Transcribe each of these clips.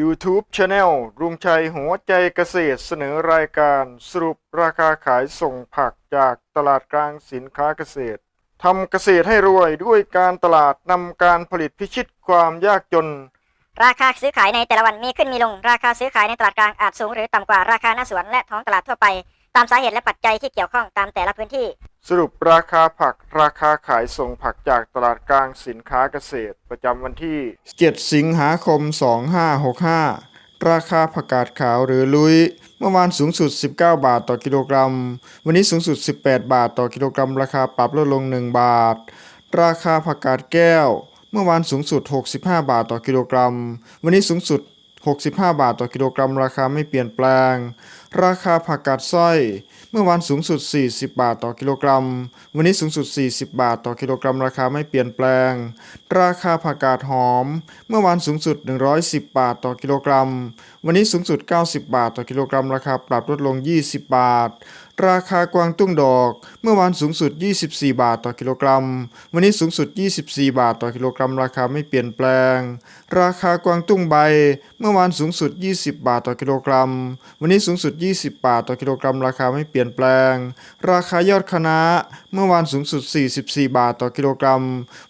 YouTube Channel รุงชัยหัวใจเกษตรเสนอรายการสรุปราคาขายส่งผักจากตลาดกลางสินค้าเกษตรทำเกษตรให้รวยด้วยการตลาดนำการผลิตพิชิตความยากจน ราคาซื้อขายในแต่ละวันมีขึ้นมีลง ราคาซื้อขายในตลาดกลางอาจสูงหรือต่ำกว่าราคาหน้าสวนและท้องตลาดทั่วไป ตามสาเหตุและปัจจัยที่เกี่ยวข้องตามแต่ละพื้นที่ สรุปราคาผักราคาขายส่งผักจากตลาดกลางสินค้าเกษตร ประจำวันที่ 7 สิงหาคม 2565 ราคาผักกาดขาวหรือลุย เมื่อวานสูงสุด 19 บาทต่อกิโลกรัม วันนี้สูงสุด 18 บาทต่อกิโลกรัม ราคาปรับลดลง 1 บาท ราคาผักกาดแก้ว เมื่อวานสูงสุด 65 บาทต่อกิโลกรัม วันนี้สูงสุด 65 บาทต่อกิโลกรัม ราคาไม่เปลี่ยนแปลง ราคาผักกาดสร้อย เมื่อวานสูงสุด 40 บาทต่อกิโลกรัม วันนี้สูงสุด 40 บาทต่อกิโลกรัม ราคาไม่เปลี่ยนแปลง ราคาผักกาดหอม เมื่อวานสูงสุด 110 บาทต่อกิโลกรัม วันนี้สูงสุด 90 บาทต่อกิโลกรัม ราคาปรับลดลง 20 บาท ราคากวางตุ้งดอก เมื่อวานสูงสุด 24 บาทต่อกิโลกรัม วันนี้สูงสุด 24 บาทต่อกิโลกรัม ราคาไม่เปลี่ยนแปลง ราคากวางตุ้งใบ เมื่อวานสูงสุด 20 บาทต่อกิโลกรัม วันนี้สูงสุด 20 บาทต่อกิโลกรัม ราคาไม่เปลี่ยนแปลง ราคายอดคณะเมื่อวานสูงสุด 44 บาทต่อกิโลกรัม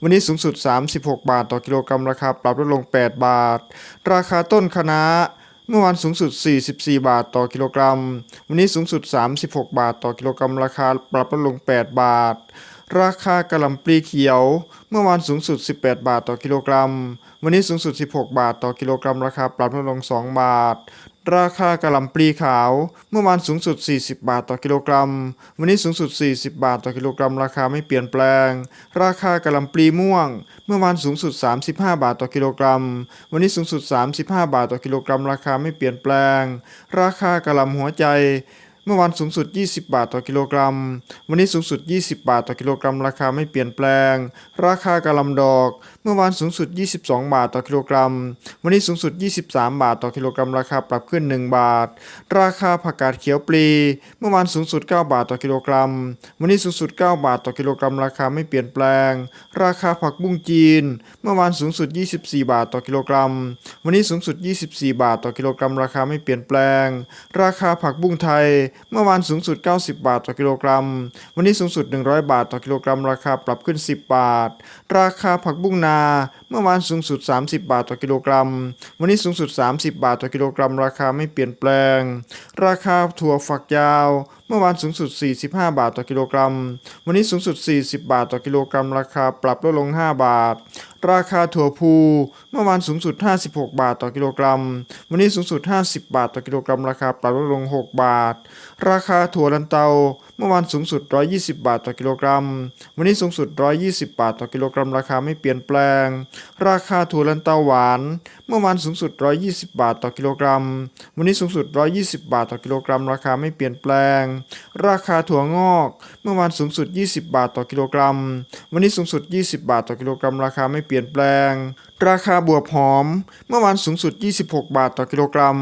วันนี้สูงสุด 36 บาทต่อกิโลกรัม ราคาปรับลดลง 8 บาท ราคาต้นคณะเมื่อวานสูงสุด 44 บาทต่อกิโลกรัม วันนี้สูงสุด 36 บาทต่อกิโลกรัม ราคาปรับลดลง 8 บาท ราคากระหล่ำปลีเขียว เมื่อวานสูงสุด 18 บาทต่อกิโลกรัม วันนี้สูงสุด 16 บาทต่อกิโลกรัม ราคาปรับลดลง 2 บาท ราคากระหล่ำปลีขาว เมื่อวานสูงสุด 40 บาทต่อกิโลกรัม วันนี้สูงสุด 40 บาทต่อกิโลกรัม ราคาไม่เปลี่ยนแปลง ราคากระหล่ำปลีม่วง เมื่อวานสูงสุด 35 บาทต่อกิโลกรัม วันนี้สูงสุด 35 บาทต่อกิโลกรัม ราคาไม่เปลี่ยนแปลง ราคากระหล่ำหัวใจเมื่อวานสูงสุด 20 บาทต่อกิโลกรัม วันนี้สูงสุด 20 บาทต่อกิโลกรัม ราคาไม่เปลี่ยนแปลง ราคากระหลำดอก เมื่อวานสูงสุด 22 บาทต่อกิโลกรัม วันนี้สูงสุด 23 บาทต่อกิโลกรัม ราคาปรับขึ้น 1 บาท ราคาผักกาดเขียวปลี เมื่อวานสูงสุด 9 บาทต่อกิโลกรัม วันนี้สูงสุด 9 บาทต่อกิโลกรัม ราคาไม่เปลี่ยนแปลง ราคาผักบุ้งจีน เมื่อวานสูงสุด 24 บาทต่อกิโลกรัม วันนี้สูงสุด 24 บาทต่อกิโลกรัม ราคาไม่เปลี่ยนแปลง ราคาผักบุ้งไทย เมื่อวานสูงสุด 90 บาทต่อกิโลกรัม วันนี้สูงสุด 100 บาทต่อกิโลกรัม ราคาปรับขึ้น 10 บาท ราคาผักบุ้งนาเมื่อวานสูงสุด 30 บาทต่อกิโลกรัม วันนี้สูงสุด 30 บาทต่อกิโลกรัม ราคาไม่เปลี่ยนแปลง ราคาถั่วฝักยาว เมื่อวานสูงสุด 45 บาทต่อกิโลกรัม วันนี้สูงสุด 40 บาทต่อกิโลกรัม ราคาปรับลดลง 5 บาท ราคาถั่วพู เมื่อวานสูงสุด 56 บาทต่อกิโลกรัม วันนี้สูงสุด 50 บาทต่อกิโลกรัม ราคาปรับลดลง 6 บาทราคาถั่วลันเตา เมื่อวานสูงสุด 120 บาทต่อกิโลกรัม วันนี้สูงสุด 120 บาทต่อกิโลกรัม ราคาไม่เปลี่ยนแปลง ราคาถั่วลันเตาหวาน เมื่อวานสูงสุด 120 บาทต่อกิโลกรัม วันนี้สูงสุด 120 บาทต่อกิโลกรัม ราคาไม่เปลี่ยนแปลง ราคาถั่วงอก เมื่อวานสูงสุด 20 บาทต่อกิโลกรัม วันนี้สูงสุด 20 บาทต่อกิโลกรัม ราคาไม่เปลี่ยนแปลง ราคาบวบหอม เมื่อวานสูงสุด 26 บาทต่อกิโลกรัม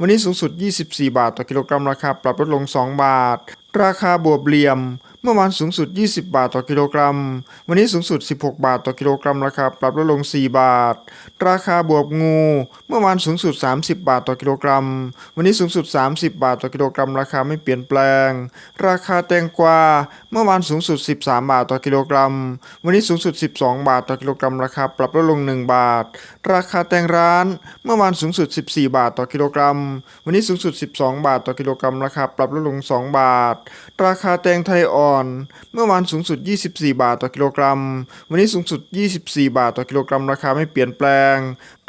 วันนี้สูงสุด 24 บาทต่อกิโลกรัม ราคาปรับลดลง 2 บาท ราคาบวบเหลี่ยม มื่อวานสูงสุด 20 บาทต่อกิโลกรัม วันนี้สูงสุด 16 บาทต่อกิโลกรัมราคาปรับลดลง 4 บาท ราคาบวบงู เมื่อวานสูงสุด 30 บาทต่อกิโลกรัม วันนี้สูงสุด 30 บาทต่อกิโลกรัม ราคาไม่เปลี่ยนแปลง ราคาแตงกวา เมื่อวานสูงสุด 13 บาทต่อกิโลกรัม วันนี้สูงสุด 12 บาทต่อกิโลกรัม ราคาปรับลดลง 1 บาท ราคาแตงร้าน เมื่อวานสูงสุด 14 บาทต่อกิโลกรัม วันนี้สูงสุด 12 บาทต่อกิโลกรัม ราคาปรับลดลง 2 บาท ราคาแตงไทยอ่อนเมื่อวานสูงสุด 24 บาทต่อกิโลกรัม วันนี้สูงสุด 24 บาทต่อกิโลกรัม ราคาไม่เปลี่ยนแปลง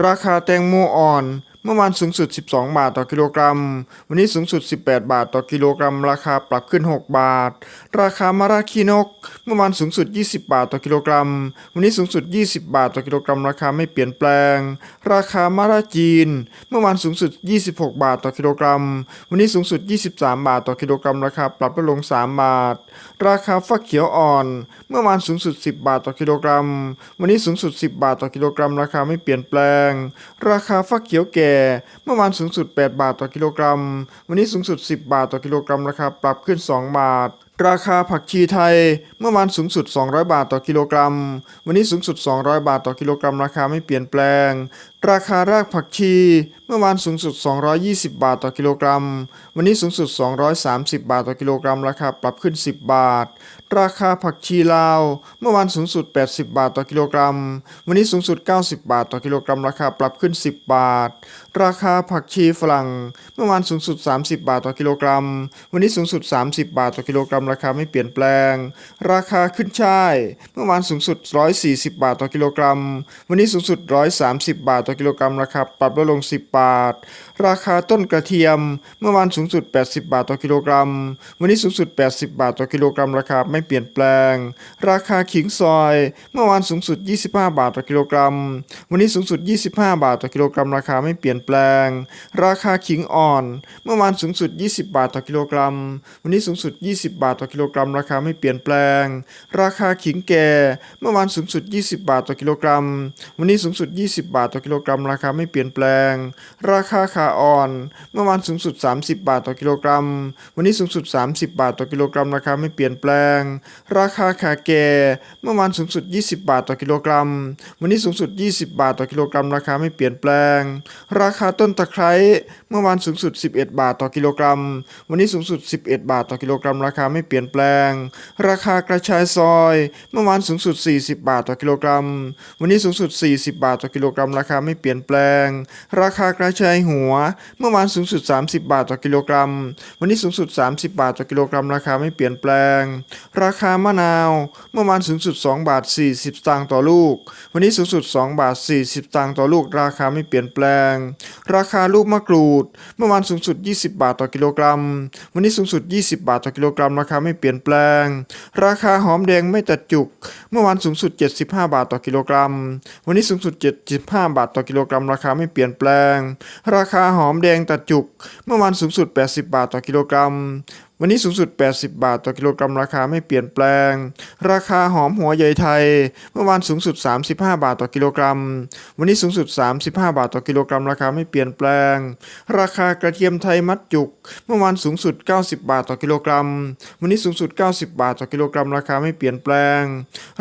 ราคาแตงโมอ่อน มื่อวานสูงสุด 12 บาทต่อกิโลกรัม วันนี้สูงสุด 18 บาทต่อกิโลกรัม ราคาปรับขึ้น 6 บาท ราคามะระคีนก เมื่อวานสูงสุด 20 บาทต่อกิโลกรัม วันนี้สูงสุด 20 บาทต่อกิโลกรัม ราคาไม่เปลี่ยนแปลง ราคามะระจีน เมื่อวานสูงสุด 26 บาทต่อกิโลกรัม วันนี้สูงสุด 23 บาทต่อกิโลกรัม ราคาปรับลดลง 3 บาท ราคาฟักเขียวอ่อน เมื่อวานสูงสุด 10 บาทต่อกิโลกรัม วันนี้สูงสุด 10 บาทต่อกิโลกรัม ราคาไม่เปลี่ยนแปลง ราคาฟักเขียวแก่เมื่อวานสูงสุด 8 บาทต่อกิโลกรัม วันนี้สูงสุด 10 บาทต่อกิโลกรัมราคาปรับขึ้น 2 บาท ราคาผักชีไทย เมื่อวานสูงสุด 200 บาทต่อกิโลกรัม วันนี้สูงสุด 200 บาทต่อกิโลกรัมราคาไม่เปลี่ยนแปลงราคารากผักชี เมื่อวานสูงสุด 220 บาทต่อกิโลกรัม วันนี้สูงสุด 230 บาทต่อกิโลกรัม ราคาปรับขึ้น 10 บาท ราคาผักชีลาว เมื่อวานสูงสุด 80 บาทต่อกิโลกรัม วันนี้สูงสุด 90 บาทต่อกิโลกรัม ราคาปรับขึ้น 10 บาท ราคาผักชีฝรั่ง เมื่อวานสูงสุด 30 บาทต่อกิโลกรัม วันนี้สูงสุด 30 บาทต่อกิโลกรัม ราคาไม่เปลี่ยนแปลง ราคาขึ้นช่าย เมื่อวานสูงสุด 140 บาทต่อกิโลกรัม วันนี้สูงสุด 130 บาทต่อกิโลกรัมราคาปรับลดลง 10 บาท ราคาต้นกระเทียม เมื่อวานสูงสุด 80 บาทต่อกิโลกรัม วันนี้สูงสุด 80 บาทต่อกิโลกรัม ราคาไม่เปลี่ยนแปลง ราคาขิงซอย เมื่อวานสูงสุด 25 บาทต่อกิโลกรัม วันนี้สูงสุด 25 บาทต่อกิโลกรัม ราคาไม่เปลี่ยนแปลง ราคาขิงอ่อน เมื่อวานสูงสุด 20 บาทต่อกิโลกรัม วันนี้สูงสุด 20 บาทต่อกิโลกรัม ราคาไม่เปลี่ยนแปลง ราคาขิงแก่ เมื่อวานสูงสุด 20 บาทต่อกิโลกรัม วันนี้สูงสุด 20 บาทต่อกิโลกรัม ราคาไม่เปลี่ยนแปลง ราคาขาอ่อน เมื่อวานสูงสุด 30 บาทต่อกิโลกรัม วันนี้สูงสุด 30 บาทต่อกิโลกรัมราคาไม่เปลี่ยนแปลง ราคาขาแก่ เมื่อวานสูงสุด 20 บาทต่อกิโลกรัม วันนี้สูงสุด 20 บาทต่อกิโลกรัมราคาไม่เปลี่ยนแปลง ราคาต้นตะไคร้เมื่อวานสูงสุด 11 บาทต่อกิโลกรัม วันนี้สูงสุด 11 บาทต่อกิโลกรัม ราคาไม่เปลี่ยนแปลง ราคากระชายซอย เมื่อวานสูงสุด 40 บาทต่อกิโลกรัม วันนี้สูงสุด 40 บาทต่อกิโลกรัม ราคาไม่เปลี่ยนแปลง ราคากระชายหัว เมื่อวานสูงสุด 30 บาทต่อกิโลกรัม วันนี้สูงสุด 30 บาทต่อกิโลกรัม ราคาไม่เปลี่ยนแปลง ราคามะนาว เมื่อวานสูงสุด 2 บาท 40สตางค์ต่อลูก วันนี้สูงสุด 2 บาท 40สตางค์ต่อลูก ราคาไม่เปลี่ยนแปลง ราคาลูกมะกรูดเมื่อวานสูงสุด 20 บาทต่อกิโลกรัม วันนี้สูงสุด 20 บาทต่อกิโลกรัม ราคาไม่เปลี่ยนแปลง ราคาหอมแดงไม่ตัดจุก เมื่อวานสูงสุด 75 บาทต่อกิโลกรัม วันนี้สูงสุด 75 บาทต่อกิโลกรัม ราคาไม่เปลี่ยนแปลง ราคาหอมแดงตัดจุก เมื่อวานสูงสุด 80 บาทต่อกิโลกรัม วันนี้สูงสุด 80 บาทต่อกิโลกรัมราคาไม่เปลี่ยนแปลง ราคาหอมหัวใหญ่ไทย เมื่อวานสูงสุด 35 บาทต่อกิโลกรัม วันนี้สูงสุด 35 บาทต่อกิโลกรัมราคาไม่เปลี่ยนแปลง ราคากระเทียมไทยมัดจุก เมื่อวานสูงสุด 90 บาทต่อกิโลกรัม วันนี้สูงสุด 90 บาทต่อกิโลกรัมราคาไม่เปลี่ยนแปลง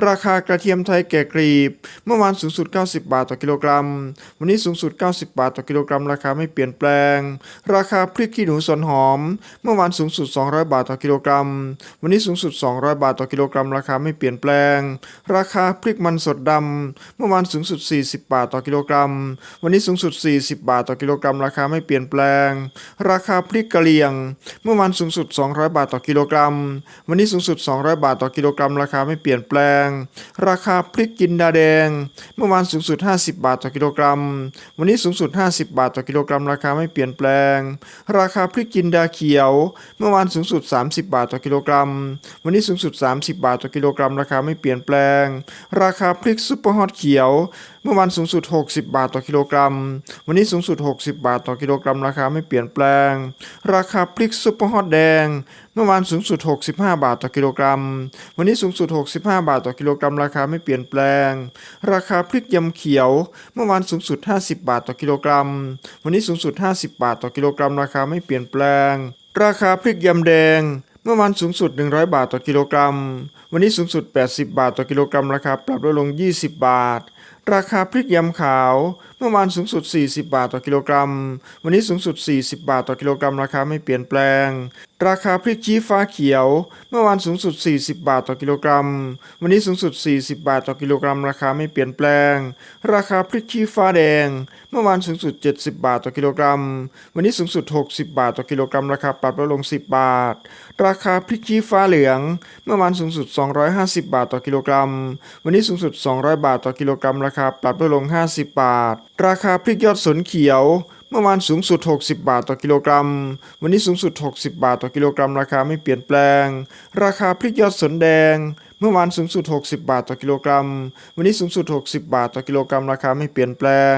ราคากระเทียมไทยแก่กรีบ เมื่อวานสูงสุด 90 บาทต่อกิโลกรัม วันนี้สูงสุด 90 บาทต่อกิโลกรัมราคาไม่เปลี่ยนแปลง ราคาพริกขี้หนูสวนหอม เมื่อวานสูงสุด2 200 บาทต่อกิโลกรัม วันนี้สูงสุด 200 บาทต่อกิโลกรัม ราคาไม่เปลี่ยนแปลง ราคาพริกมันสดดำเมื่อวานสูงสุด 40 บาทต่อกิโลกรัม วันนี้สูงสุด 40 บาทต่อกิโลกรัม ราคาไม่เปลี่ยนแปลง ราคาพริกกะเหรี่ยง เมื่อวานสูงสุด 200 บาทต่อกิโลกรัม วันนี้สูงสุด 200 บาทต่อกิโลกรัม ราคาไม่เปลี่ยนแปลง ราคาพริกจินดาแดง เมื่อวานสูงสุด 50 บาทต่อกิโลกรัม วันนี้สูงสุด 50 บาทต่อกิโลกรัม ราคาไม่เปลี่ยนแปลง ราคาพริกจินดาเขียว เมื่อวานสูงสุด 30 บาทต่อกิโลกรัม วันนี้สูงสุด 30 บาทต่อกิโลกรัม ราคาไม่เปลี่ยนแปลง ราคาพริกซุปเปอร์ฮอตเขียว เมื่อวานสูงสุด 60 บาทต่อกิโลกรัม วันนี้สูงสุด 60 บาทต่อกิโลกรัม ราคาไม่เปลี่ยนแปลง ราคาพริกซุปเปอร์ฮอตแดง เมื่อวานสูงสุด 65 บาทต่อกิโลกรัม วันนี้สูงสุด 65 บาทต่อกิโลกรัม ราคาไม่เปลี่ยนแปลง ราคาพริกยำเขียว เมื่อวานสูงสุด 50 บาทต่อกิโลกรัม วันนี้สูงสุด 50 บาทต่อกิโลกรัม ราคาไม่เปลี่ยนแปลง ราคาพริกยำแดง เมื่อวานสูงสุด 100 บาทต่อกิโลกรัม วันนี้สูงสุด 80 บาทต่อกิโลกรัม ราคาปรับลดลง 20 บาท ราคาพริกยำขาวเมื่อวานสูงสุด 40 บาทต่อกิโลกรัม วันนี้สูงสุด 40 บาทต่อกิโลกรัมราคาไม่เปลี่ยนแปลง ราคาพริกชี้ฟ้าเขียว เมื่อวานสูงสุด 40 บาทต่อกิโลกรัม วันนี้สูงสุด 40 บาทต่อกิโลกรัม ราคาไม่เปลี่ยนแปลง ราคาพริกชี้ฟ้าแดง เมื่อวานสูงสุด 70 บาทต่อกิโลกรัม วันนี้สูงสุด 60 บาทต่อกิโลกรัม ราคาปรับลดลง 10 บาท ราคาพริกชี้ฟ้าเหลือง เมื่อวานสูงสุด 250 บาทต่อกิโลกรัม วันนี้สูงสุด 200 บาทต่อกิโลกรัม ราคาปรับลดลง 50 บาทราคาพริกยอดสนเขียว เมื่อวานสูงสุด 60 บาทต่อกิโลกรัม วันนี้สูงสุด 60 บาทต่อกิโลกรัม ราคาไม่เปลี่ยนแปลง ราคาพริกยอดสนแดง เมื่อวานสูงสุด 60 บาทต่อกิโลกรัม วันนี้สูงสุด 60 บาทต่อกิโลกรัม ราคาไม่เปลี่ยนแปลง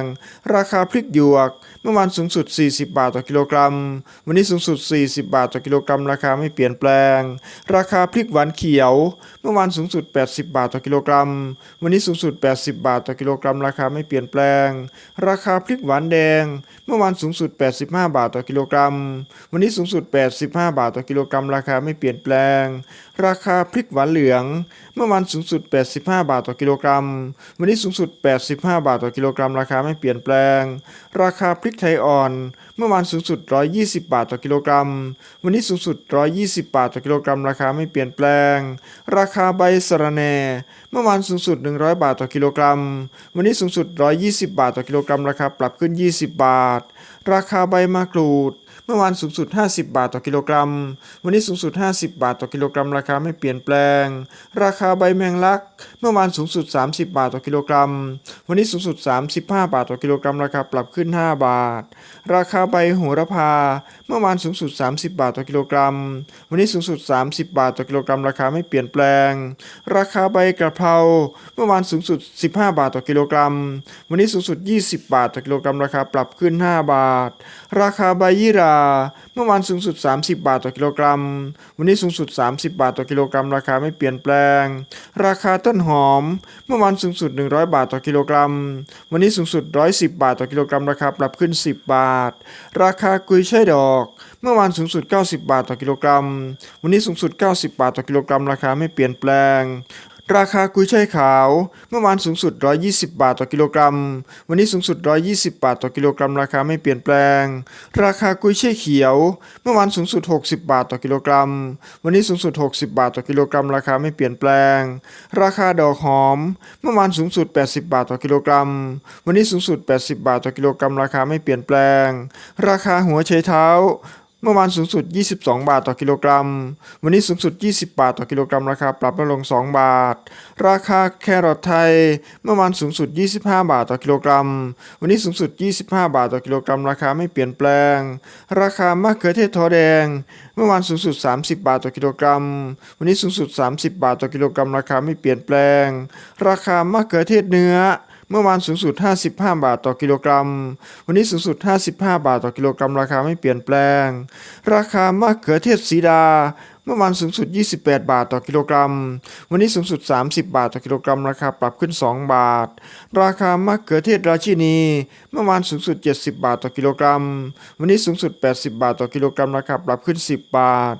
ราคาพริกหยวก เมื่อวานสูงสุด 40 บาทต่อกิโลกรัม วันนี้สูงสุด 40 บาทต่อกิโลกรัม ราคาไม่เปลี่ยนแปลง ราคาพริกหวานเขียวเมื่อวานสูงสุด 80 บาทต่อกิโลกรัม วันนี้สูงสุด 80 บาทต่อกิโลกรัม ราคาไม่เปลี่ยนแปลง ราคาพริกหวานแดง เมื่อวานสูงสุด 85 บาทต่อกิโลกรัม วันนี้สูงสุด 85 บาทต่อกิโลกรัม ราคาไม่เปลี่ยนแปลง ราคาพริกหวานเหลือง เมื่อวานสูงสุด 85 บาทต่อกิโลกรัม วันนี้สูงสุด 85 บาทต่อกิโลกรัม ราคาไม่เปลี่ยนแปลง ราคาพริกไทยอ่อน เมื่อวานสูงสุด 120 บาทต่อกิโลกรัม วันนี้สูงสุด 120 บาทต่อกิโลกรัม ราคาไม่เปลี่ยนแปลง ราคาใบสะระแหน่ เมื่อวานสูงสุด 100 บาทต่อกิโลกรัม วันนี้สูงสุด 120 บาทต่อกิโลกรัม ราคาปรับขึ้น 20 บาท ราคาใบมะกรูด เมื่อวานสูงสุด 50 บาทต่อกิโลกรัม วันนี้สูงสุด 50 บาทต่อกิโลกรัม ราคาไม่เปลี่ยนแปลง ราคาใบแมงลัก เมื่อวานสูงสุด 30 บาทต่อกิโลกรัม วันนี้สูงสุด 35 บาทต่อกิโลกรัม ราคาปรับขึ้น 5 บาท ราคาใบโหระพา เมื่อวานสูงสุด 30 บาทต่อกิโลกรัม วันนี้สูงสุด 30 บาทต่อกิโลกรัม ราคาไม่เปลี่ยนแปลง ราคาใบกระเพราเมื่อวานสูงสุด 15 บาทต่อกิโลกรัม วันนี้สูงสุด 20 บาทต่อกิโลกรัม ราคาปรับขึ้น 5 บาท ราคาใบยี่รา เมื่อวานสูงสุด 30 บาทต่อกิโลกรัม วันนี้สูงสุด 30 บาทต่อกิโลกรัม ราคาไม่เปลี่ยนแปลง ราคาต้นหอม เมื่อวานสูงสุด 100 บาทต่อกิโลกรัม วันนี้สูงสุด 110 บาทต่อกิโลกรัม ราคาปรับขึ้น 10 บาท ราคากุยช่ายดอกเมื่อวานสูงสุด 90 บาทต่อกิโลกรัม วันนี้สูงสุด 90 บาทต่อกิโลกรัม ราคาไม่เปลี่ยนแปลง ราคากุยช่ายขาว เมื่อวานสูงสุด 120 บาทต่อกิโลกรัม วันนี้สูงสุด 120 บาทต่อกิโลกรัม ราคาไม่เปลี่ยนแปลง ราคากุยช่ายเขียว เมื่อวานสูงสุด 60 บาทต่อกิโลกรัม วันนี้สูงสุด 60 บาทต่อกิโลกรัม ราคาไม่เปลี่ยนแปลง ราคาดอกหอม เมื่อวานสูงสุด 80 บาทต่อกิโลกรัม วันนี้สูงสุด 80 บาทต่อกิโลกรัม ราคาไม่เปลี่ยนแปลง ราคาหัวไชเท้า เมื่อวานสูงสุด 22 บาทต่อกิโลกรัม วันนี้สูงสุด 20 บาทต่อกิโลกรัม ราคาปรับลดลง 2 บาท ราคาแครอทไทย เมื่อวานสูงสุด 25 บาทต่อกิโลกรัม วันนี้สูงสุด 25 บาทต่อกิโลกรัม ราคาไม่เปลี่ยนแปลง ราคามะเขือเทศทอแดง เมื่อวานสูงสุด 30 บาทต่อกิโลกรัม วันนี้สูงสุด 30 บาทต่อกิโลกรัม ราคาไม่เปลี่ยนแปลง ราคามะเขือเทศเนื้อ เมื่อวานสูงสุด 55 บาทต่อกิโลกรัม วันนี้สูงสุด 55 บาทต่อกิโลกรัม ราคาไม่เปลี่ยนแปลง ราคามะเขือเทศสีดา เมื่อวานสูงสุด 28 บาทต่อกิโลกรัม วันนี้สูงสุด 30 บาทต่อกิโลกรัม ราคาปรับขึ้น 2 บาท ราคามะเขือเทศราชินี เมื่อวานสูงสุด 70 บาทต่อกิโลกรัม วันนี้สูงสุด 80 บาทต่อกิโลกรัม ราคาปรับขึ้น 10 บาท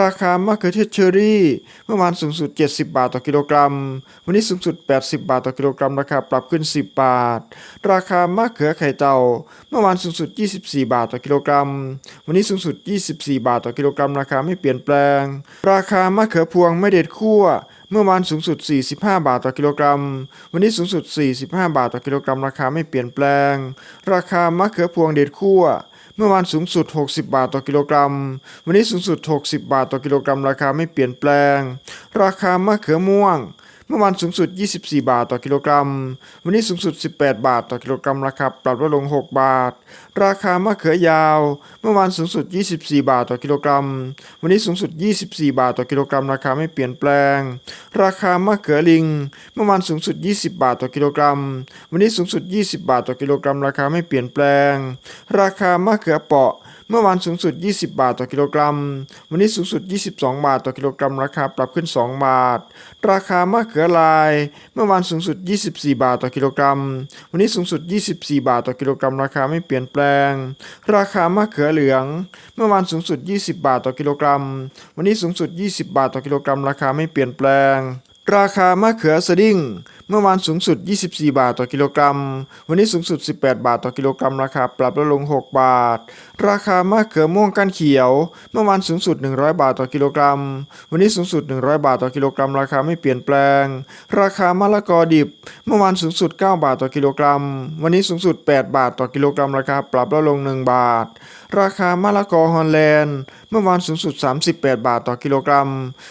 ราคามะเขือเทศเชอรี่ เมื่อวานสูงสุด 70 บาทต่อกิโลกรัม วันนี้สูงสุด 80 บาทต่อกิโลกรัม ราคาปรับขึ้น 10 บาท ราคามะเขือไข่เต่า เมื่อวานสูงสุด 24 บาทต่อกิโลกรัม วันนี้สูงสุด 24 บาทต่อกิโลกรัม ราคาไม่เปลี่ยนแปลงราคามะเขือพวงไม่เด็ดคั่ว เมื่อวานสูงสุด 45 บาทต่อกิโลกรัม วันนี้สูงสุด 45 บาทต่อกิโลกรัม ราคาไม่เปลี่ยนแปลง ราคามะเขือพวงเด็ดคั่ว เมื่อวานสูงสุด 60 บาทต่อกิโลกรัม วันนี้สูงสุด 60 บาทต่อกิโลกรัม ราคาไม่เปลี่ยนแปลง ราคามะเขือม่วง เมื่อวานสูงสุด 24 บาทต่อกิโลกรัม วันนี้สูงสุด 18 บาทต่อกิโลกรัมราคาปรับลดลง 6 บาท ราคามะเขือยาว เมื่อวานสูงสุด 24 บาทต่อกิโลกรัม วันนี้สูงสุด 24 บาทต่อกิโลกรัม ราคาไม่เปลี่ยนแปลง ราคามะเขือลิง เมื่อวานสูงสุด 20 บาทต่อกิโลกรัม วันนี้สูงสุด 20 บาทต่อกิโลกรัม ราคาไม่เปลี่ยนแปลง ราคามะเขือเปาะ เมื่อวานสูงสุด 20 บาทต่อกิโลกรัม วันนี้สูงสุด 22 บาทต่อกิโลกรัม ราคาปรับขึ้น 2 บาท ราคามะเขือลาย เมื่อวานสูงสุด 24 บาทต่อกิโลกรัม วันนี้สูงสุด 24 บาทต่อกิโลกรัม ราคาไม่เปลี่ยนแปลง ราคามะเขือเหลือง เมื่อวานสูงสุด 20 บาทต่อกิโลกรัม วันนี้สูงสุด 20 บาทต่อกิโลกรัม ราคาไม่เปลี่ยนแปลง ราคามะเขือสดิ้ง เมื่อวานสูงสุด 24 บาทต่อกิโลกรัม วันนี้สูงสุด 18 บาทต่อกิโลกรัม ราคาปรับลดลง 6 บาท ราคามะเขือม่วงก้านเขียว เมื่อวานสูงสุด 100 บาทต่อกิโลกรัม วันนี้สูงสุด 100 บาทต่อกิโลกรัม ราคาไม่เปลี่ยนแปลง ราคามะละกอดิบ เมื่อวานสูงสุด 9 บาทต่อกิโลกรัม วันนี้สูงสุด 8 บาทต่อกิโลกรัม ราคาปรับลดลง 1 บาท ราคามะละกอฮอลแลนด์ เมื่อวานสูงสุด 38 บาทต่อกิโลกรัม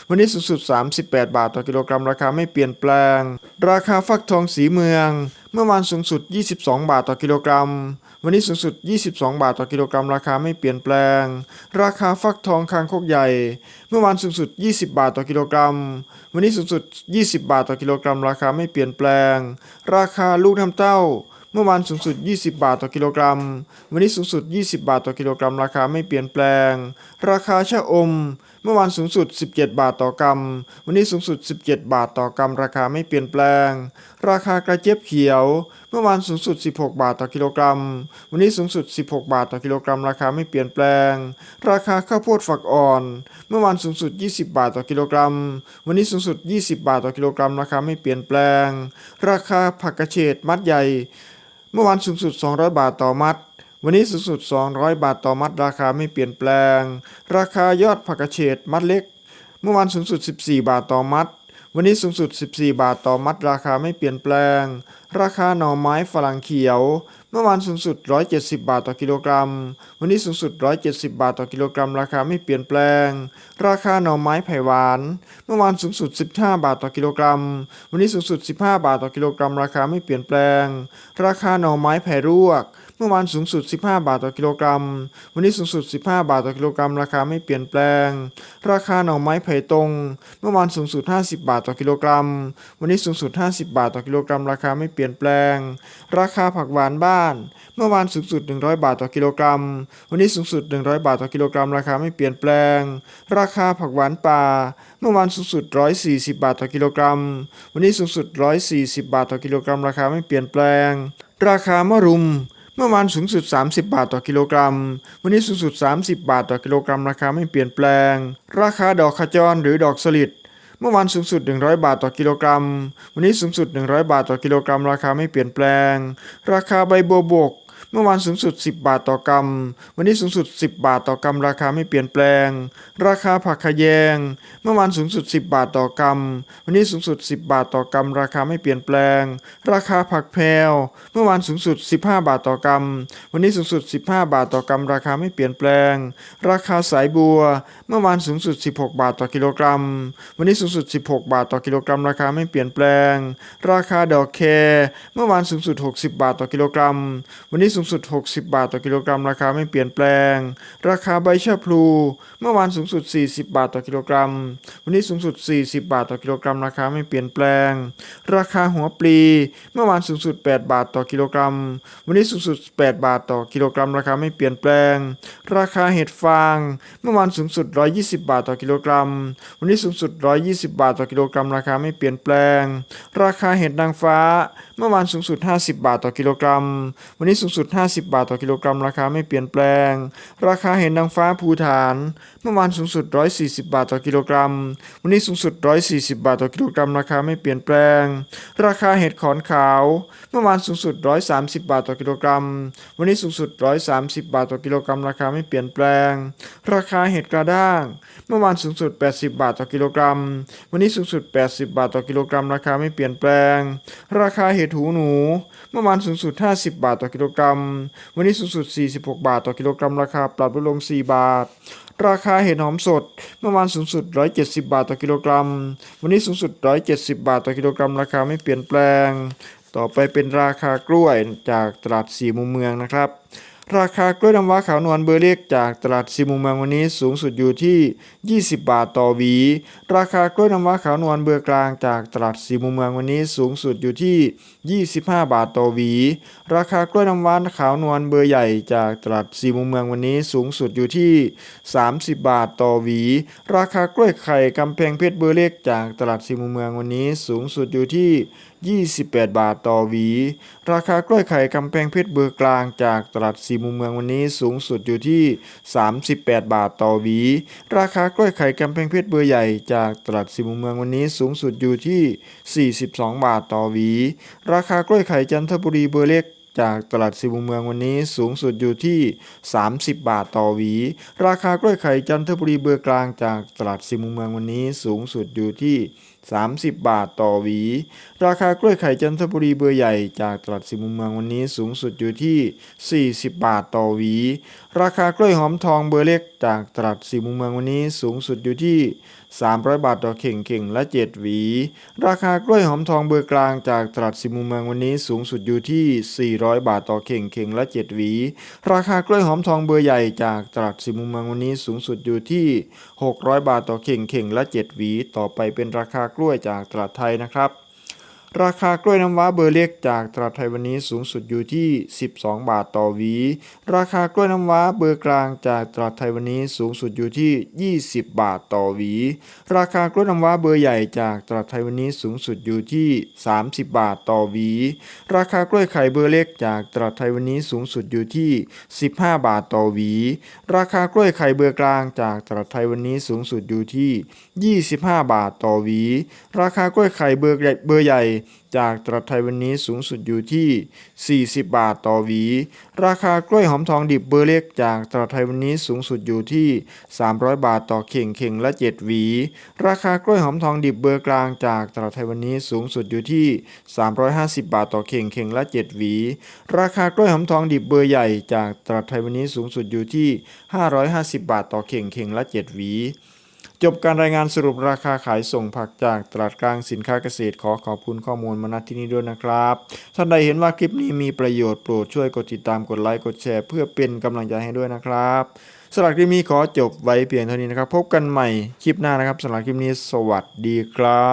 วันนี้สูงสุด 38 บาทต่อกิโลกรัม ราคาไม่เปลี่ยนแปลง ราคาฟักทองสีเมือง เมื่อวานสูงสุด 22 บาทต่อกิโลกรัม วันนี้สูงสุด 22 บาทต่อกิโลกรัม ราคาไม่เปลี่ยนแปลง ราคาฟักทองคางคกใหญ่ เมื่อวานสูงสุด 20 บาทต่อกิโลกรัม วันนี้สูงสุด 20 บาทต่อกิโลกรัม ราคาไม่เปลี่ยนแปลง ราคาลูกน้ำเต้า เมื่อวานสูงสุด 20 บาทต่อกิโลกรัม วันนี้สูงสุด 20 บาทต่อกิโลกรัม ราคาไม่เปลี่ยนแปลง ราคาชะอม เมื่อวานสูงสุด 17 บาทต่อกรัม วันนี้สูงสุด 17 บาทต่อกรัม ราคาไม่เปลี่ยนแปลง ราคากระเจี๊ยบเขียว เมื่อวานสูงสุด 16 บาทต่อกิโลกรัม วันนี้สูงสุด 16 บาทต่อกิโลกรัม ราคาไม่เปลี่ยนแปลง ราคาข้าวโพดฝักอ่อน เมื่อวานสูงสุด 20 บาทต่อกิโลกรัม วันนี้สูงสุด 20 บาทต่อกิโลกรัม ราคาไม่เปลี่ยนแปลง ราคาผักกระเฉดมัดใหญ่ เมื่อวานสูงสุด 200 บาทต่อมัด วันนี้สูงสุด 200 บาทต่อมัด ราคาไม่เปลี่ยนแปลง ราคายอดผักกระเฉดมัดเล็ก เมื่อวานสูงสุด 14 บาทต่อมัด วันนี้สูงสุด 14 บาทต่อมัด ราคาไม่เปลี่ยนแปลง ราคาหน่อไม้ฝรั่งเขียว เมื่อวานสูงสุด 170 บาทต่อกิโลกรัม วันนี้สูงสุด 170 บาทต่อกิโลกรัม ราคาไม่เปลี่ยนแปลง ราคาหน่อไม้ไผ่หวาน เมื่อวานสูงสุด 15 บาทต่อกิโลกรัม วันนี้สูงสุด 15 บาทต่อกิโลกรัม ราคาไม่เปลี่ยนแปลง ราคาหน่อไม้ไผ่รวก เมื่อวานสูงสุด 15 บาทต่อกิโลกรัม วันนี้สูงสุด 15 บาทต่อกิโลกรัม ราคาไม่เปลี่ยนแปลง ราคาหน่อไม้ไผ่ตรง เมื่อวานสูงสุด 50 บาทต่อกิโลกรัม วันนี้สูงสุด 50 บาทต่อกิโลกรัม ราคาไม่เปลี่ยนแปลง ราคาผักหวานบ้าน เมื่อวานสูงสุด 100 บาทต่อกิโลกรัม วันนี้สูงสุด 100 บาทต่อกิโลกรัม ราคาไม่เปลี่ยนแปลง ราคาผักหวานป่า เมื่อวานสูงสุด 140 บาทต่อกิโลกรัม วันนี้สูงสุด 140 บาทต่อกิโลกรัม ราคาไม่เปลี่ยนแปลง ราคามะรุม มื่อวานสูงสุด 30 บาทต่อกิโลกรัม วันนี้สูงสุด 30 บาทต่อกิโลกรัมราคาไม่เปลี่ยนแปลง ราคาดอกขจรหรือดอกสลิดเมื่อวานสูงสุด 100 บาทต่อกิโลกรัม วันนี้สูงสุด 100 บาทต่อกิโลกรัม ราคาไม่เปลี่ยนแปลง ราคาใบบัวบก เมื่อวานสูงสุด 10 บาทต่อกรัม วันนี้สูงสุด 10 บาทต่อกรัม ราคาไม่เปลี่ยนแปลง ราคาผักขยง เมื่อวานสูงสุด 10 บาทต่อกรัม วันนี้สูงสุด 10 บาทต่อกรัม ราคาไม่เปลี่ยนแปลง ราคาผักแพรวเมื่อวานสูงสุด 15 บาทต่อกรัม วันนี้สูงสุด 15 บาทต่อกรัม ราคาไม่เปลี่ยนแปลง ราคาสายบัว เมื่อวานสูงสุด 16 บาทต่อกิโลกรัม วันนี้สูงสุด 16 บาทต่อกิโลกรัม ราคาไม่เปลี่ยนแปลง ราคาดอกแครเมื่อวานสูงสุด 60 บาทต่อกิโลกรัม วันนี้สูงสุด 60 บาทต่อกิโลกรัม ราคาไม่เปลี่ยนแปลง ราคาใบชะพลู เมื่อวานสูงสุด 40 บาทต่อกิโลกรัม วันนี้สูงสุด 40 บาทต่อกิโลกรัม ราคาไม่เปลี่ยนแปลง ราคาหัวปลี เมื่อวานสูงสุด 8 บาทต่อกิโลกรัม วันนี้สูงสุด 8 บาทต่อกิโลกรัม ราคาไม่เปลี่ยนแปลง ราคาเห็ดฟาง เมื่อวานสูงสุด 120 บาทต่อกิโลกรัม วันนี้สูงสุด 120 บาทต่อกิโลกรัม ราคาไม่เปลี่ยนแปลง ราคาเห็ดนางฟ้า เมื่อวานสูงสุด 50 บาทต่อกิโลกรัม วันนี้สูงสุด50 บาทต่อกิโลกรัมราคาไม่เปลี่ยนแปลง ราคาเห็ดนางฟ้าภูฐาน เมื่อวานสูงสุด 140 บาทต่อกิโลกรัม วันนี้สูงสุด 140 บาทต่อกิโลกรัมราคาไม่เปลี่ยนแปลง ราคาเห็ดขอนขาว เมื่อวานสูงสุด 130 บาทต่อกิโลกรัม วันนี้สูงสุด 130 บาทต่อกิโลกรัมราคาไม่เปลี่ยนแปลง ราคาเห็ดกระด้าง เมื่อวานสูงสุด 80 บาทต่อกิโลกรัม วันนี้สูงสุด 80 บาทต่อกิโลกรัมราคาไม่เปลี่ยนแปลง ราคาเห็ดหูหนู เมื่อวานสูงสุด 50 บาทต่อกิโลกรัมวันนี้สูงสุด 46 บาทต่อกิโลกรัมราคาปรับลดลง 4 บาท ราคาเห็ดหอมสด เมื่อวานสูงสุด 170 บาทต่อกิโลกรัม วันนี้สูงสุด 170 บาทต่อกิโลกรัม ราคาไม่เปลี่ยนแปลง ต่อไปเป็นราคากล้วยจากตลาดสี่มุมเมืองนะครับ ราคากล้วยน้ำว้าขาวนวลเบอร์เล็กจากตลาดสีมุมเมืองวันนี้สูงสุดอยู่ที่ 20 บาทต่อหวี ราคากล้วยน้ำว้าขาวนวลเบอร์กลางจากตลาดสีมุมเมืองวันนี้สูงสุดอยู่ที่ 25 บาทต่อหวี ราคากล้วยน้ำว้าขาวนวลเบอร์ใหญ่จากตลาดสีมุมเมืองวันนี้สูงสุดอยู่ที่ 30 บาทต่อหวี ราคากล้วยไข่กำแพงเพชรเบอร์เล็กจากตลาดสีมุมเมืองวันนี้สูงสุดอยู่ที่ 28 บาทต่อหวี ราคากล้วยไข่กำแพงเพชรเบอร์กลางจากตลาดสี่มุมเมืองวันนี้สูงสุดอยู่ที่ 38 บาทต่อหวี ราคากล้วยไข่กำแพงเพชรเบอร์ใหญ่จากตลาดสี่มุมเมืองวันนี้สูงสุดอยู่ที่ 42 บาทต่อหวี ราคากล้วยไข่จันทบุรีเบอร์เล็กจากตลาดสี่มุมเมืองวันนี้สูงสุดอยู่ที่ 30 บาทต่อหวี ราคากล้วยไข่จันทบุรีเบอร์กลางจากตลาดสี่มุมเมืองวันนี้สูงสุดอยู่ที่ 30 บาทต่อหวี ราคากล้วยไข่จันทบุรีเบอร์ใหญ่จากตลาดสี่มุมเมืองวันนี้สูงสุดอยู่ที่ 40 บาทต่อหวี ราคากล้วยหอมทองเบอร์เล็กจากตลาดสี่มุมเมืองวันนี้สูงสุดอยู่ที่ 300 บาทต่อเข่งเข่งละ 7 หวี ราคากล้วยหอมทองเบอร์กลางจากตลาดสิมุมเมืองวันนี้สูงสุดอยู่ที่ 400 บาทต่อเข่งเข่งละ 7 หวี ราคากล้วยหอมทองเบอร์ใหญ่จากตลาดสิมุมเมืองวันนี้สูงสุดอยู่ที่ 600 บาทต่อเข่งเข่งละ 7 หวี ต่อไปเป็นราคากล้วยจากตลาดไทยนะครับ ราคากล้วยน้ำว้าเบอร์เล็กจากตลาดไทยวันนี้สูงสุดอยู่ที่ 12 บาทต่อหวี ราคากล้วยน้ำว้าเบอร์กลางจากตลาดไทยวันนี้สูงสุดอยู่ที่ 20 บาทต่อหวี ราคากล้วยน้ำว้าเบอร์ใหญ่จากตลาดไทยวันนี้สูงสุดอยู่ที่ 30 บาทต่อหวี ราคากล้วยไข่เบอร์เล็กจากตลาดไทยวันนี้สูงสุดอยู่ที่ 15 บาทต่อหวี ราคากล้วยไข่เบอร์กลางจากตลาดไทยวันนี้สูงสุดอยู่ที่ 25 บาทต่อหวี ราคากล้วยไข่เบอร์ใหญ่เบอร์ใหญ่จากตลาไทยวันนี้สูงสุดอยู่ที่ 40 บาทต่อหวี ราคากล้วยหอมทองดิบเบอร์เล็กจากตลาไทยวันนี้สูงสุดอยู่ที่ 300 บาทต่อเข่งเข่งละ 7 หวี ราคากล้วยหอมทองดิบเบอร์กลางจากตลาดไทยวันนี้สูงสุดอยู่ที่ 350 บาทต่อเข่งเข่งละ 7 หวี ราคากล้วยหอมทองดิบเบอร์ใหญ่จากตลาดไทยวันนี้สูงสุดอยู่ที่ 550 บาทต่อเข่งเข่งละ 7 หวี จบการรายงานสรุปราคาขายส่งผักจากตลาดกลางสินค้าเกษตรขอขอบคุณข้อมูลมาณที่นี้ด้วยนะครับ ท่านใดเห็นว่าคลิปนี้มีประโยชน์โปรดช่วยกดติดตามกดไลค์กดแชร์ เพื่อเป็นกำลังใจให้ด้วยนะครับสำหรับคลิปนี้ขอจบไว้เพียงเท่านี้นะครับ พบกันใหม่คลิปหน้านะครับสำหรับคลิปนี้สวัสดีครับ